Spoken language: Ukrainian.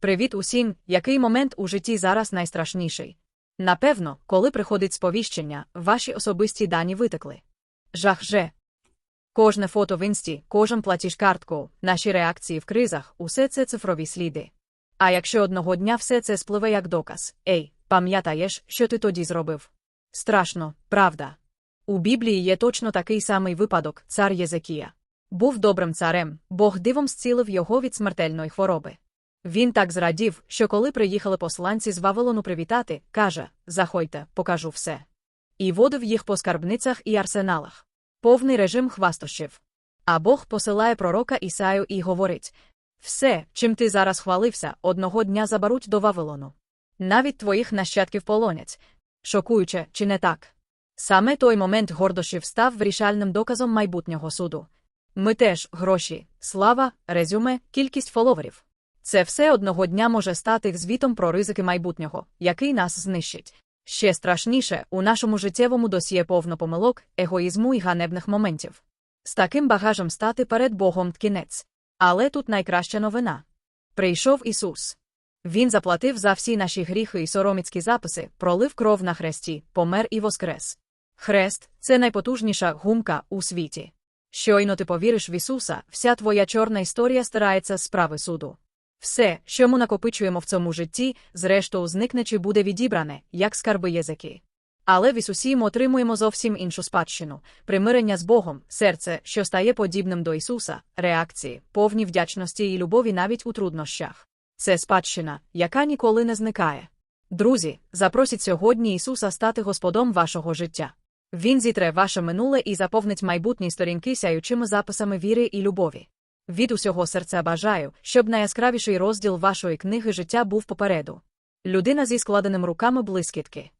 Привіт усім, який момент у житті зараз найстрашніший? Напевно, коли приходить сповіщення, ваші особисті дані витекли. Жах же. Кожне фото в інсті, кожен платіж картку, наші реакції в кризах усе це цифрові сліди. А якщо одного дня все це спливе як доказ, ей, пам'ятаєш, що ти тоді зробив? Страшно, правда. У Біблії є точно такий самий випадок, цар Єзекія. Був добрим царем, Бог дивом зцілив його від смертельної хвороби. Він так зрадів, що коли приїхали посланці з Вавилону привітати, каже Заходьте, покажу все. І водив їх по скарбницях і арсеналах. Повний режим хвастощів. А Бог посилає пророка Ісаю і говорить все, чим ти зараз хвалився, одного дня заберуть до Вавилону. Навіть твоїх нащадків полонять. Шокуюче, чи не так? Саме той момент гордощів став вирішальним доказом майбутнього суду. Ми теж гроші, слава, резюме, кількість фоловерів. Це все одного дня може стати звітом про ризики майбутнього, який нас знищить. Ще страшніше, у нашому життєвому досьє повно помилок, егоїзму і ганебних моментів. З таким багажем стати перед Богом кінець. Але тут найкраща новина. Прийшов Ісус. Він заплатив за всі наші гріхи і сороміцькі записи, пролив кров на хресті, помер і воскрес. Хрест це найпотужніша гумка у світі. Щойно ти повіриш в Ісуса, вся твоя чорна історія стирається з справи суду. Все, що ми накопичуємо в цьому житті, зрештою зникне чи буде відібране, як скарби язики. Але в Ісусі ми отримуємо зовсім іншу спадщину примирення з Богом, серце, що стає подібним до Ісуса, реакції, повні вдячності і любові навіть у труднощах. Це спадщина, яка ніколи не зникає. Друзі, запросіть сьогодні Ісуса стати Господом вашого життя. Він зітре ваше минуле і заповнить майбутні сторінки сяючими записами віри і любові. Від усього серця бажаю, щоб найяскравіший розділ вашої книги життя був попереду. Людина зі складеним руками блискітки.